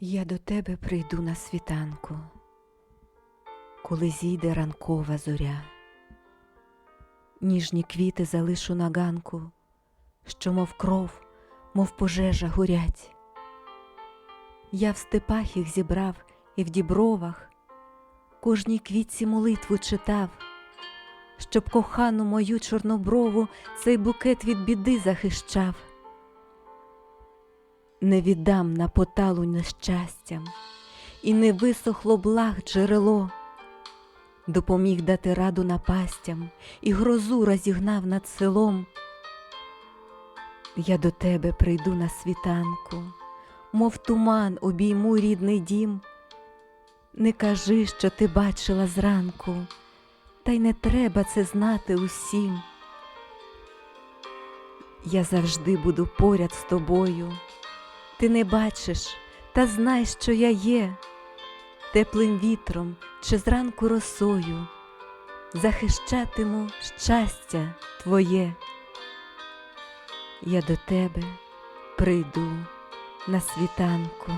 Я до тебе прийду на світанку, коли зійде ранкова зоря. Ніжні квіти залишу на ганку, що, мов кров, мов пожежа горять. Я в степах їх зібрав і в дібровах, кожній квітці молитву читав, щоб кохану мою чорноброву цей букет від біди захищав. Не віддам на поталу нещастям, і не висохло благ джерело, допоміг дати раду напастям, і грозу розігнав над селом. Я до тебе прийду на світанку, мов туман обійму рідний дім. Не кажи, що ти бачила зранку, та й не треба це знати усім. Я завжди буду поряд з тобою. Ти не бачиш, та знай, що я є, теплим вітром чи зранку росою, захищатиму щастя твоє. Я до тебе прийду на світанку.